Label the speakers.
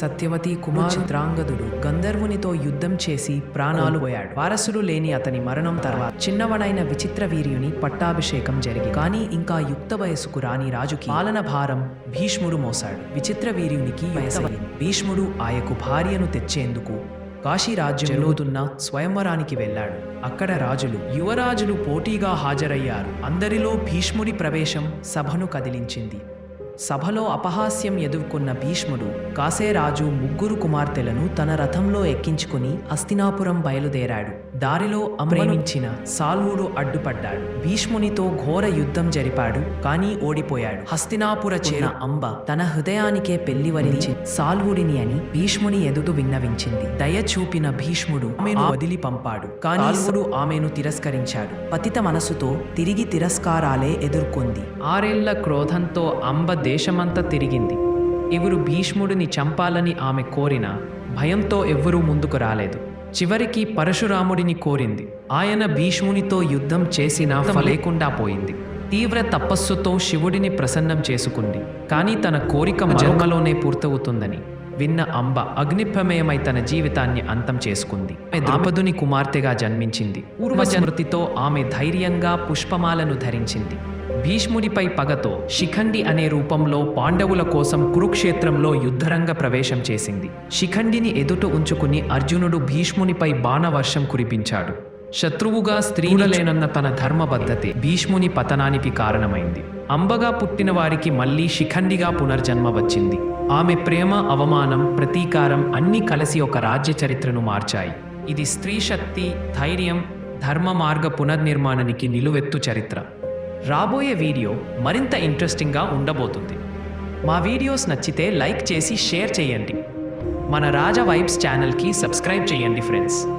Speaker 1: సత్యవతి కుమార్ గంధర్వునితో యుద్ధం చేసి ప్రాణాలు పోయాడు. వారసుడు లేని అతని మరణం తర్వాత చిన్నవడైన విచిత్ర వీర్యుని పట్టాభిషేకం జరిగి కానీ ఇంకా యుక్త వయసుకు రాని రాజుకి పాలన భారం భీష్ముడు మోసాడు విచిత్ర వీర్యునికి భీష్ముడు ఆయకు భార్యను తెచ్చేందుకు కాశీ రాజ్యం జరుగుతున్న స్వయంవరానికి వెళ్ళాడు. అక్కడ రాజులు యువరాజులు పోటీగా హాజరయ్యారు. అందరిలో భీష్ముడి ప్రవేశం సభను కదిలించింది. సభలో అపహాస్యం ఎదుర్కొన్న భీష్ముడు కాసేరాజు ముగ్గురు కుమార్తెలను తన రథంలో ఎక్కించుకుని అస్తినాపురం బయలుదేరాడు. దారిలో అమ్రేమించిన సాల్వుడు అడ్డుపడ్డాడు. భీష్మునితో ఘోర యుద్ధం జరిపాడు కానీ ఓడిపోయాడు. హస్తినాపుర చేర అంబ తన హృదయానికే పెళ్ళి వరించి సాల్వుడిని అని భీష్ముని ఎదుగు విన్నవించింది. దయ చూపిన భీష్ముడు ఆమెను వదిలి పంపాడు. కానీ ఆమెను తిరస్కరించాడు. పతిత మనసుతో తిరిగి తిరస్కారాలే ఎదుర్కొంది. ఆరేళ్ళ క్రోధంతో అంబ దేశమంతా తిరిగింది. ఎవరు భీష్ముడిని చంపాలని ఆమె కోరినా భయంతో ఎవ్వరూ ముందుకు రాలేదు. చివరికి పరశురాముడిని కోరింది. ఆయన భీష్మునితో యుద్ధం చేసినా లేకుండా పోయింది. తీవ్ర తపస్సుతో శివుడిని ప్రసన్నం చేసుకుంది. కానీ తన కోరిక జన్మలోనే పూర్తవుతుందని విన్న అంబ అగ్నిప్రమేయమై తన జీవితాన్ని అంతం చేసుకుంది. ఆమె ద్రౌపదుని కుమార్తెగా జన్మించింది. పూర్వజమృతితో ఆమె ధైర్యంగా పుష్పమాలను ధరించింది. భీష్ముడిపై పగతో శిఖండి అనే రూపంలో పాండవుల కోసం కురుక్షేత్రంలో యుద్ధరంగ ప్రవేశం చేసింది. శిఖండిని ఎదుట ఉంచుకుని అర్జునుడు భీష్మునిపై బాణవర్షం కురిపించాడు. శత్రువుగా స్త్రీలలేనన్న తన ధర్మబద్ధతే భీష్ముని పతనానికి కారణమైంది. అంబగా పుట్టిన వారికి మళ్ళీ శిఖండిగా పునర్జన్మ వచ్చింది. ఆమె ప్రేమ అవమానం ప్రతీకారం అన్నీ కలిసి ఒక రాజ్య చరిత్రను మార్చాయి. ఇది స్త్రీ శక్తి ధైర్యం ధర్మ మార్గ పునర్నిర్మాణానికి నిలువెత్తు చరిత్ర. రాబోయే వీడియో మరింత ఇంట్రెస్టింగ్గా ఉండబోతుంది. మా వీడియోస్ నచ్చితే లైక్ చేసి షేర్ చేయండి. మన రాజా వైబ్స్ ఛానల్కి సబ్స్క్రైబ్ చేయండి ఫ్రెండ్స్.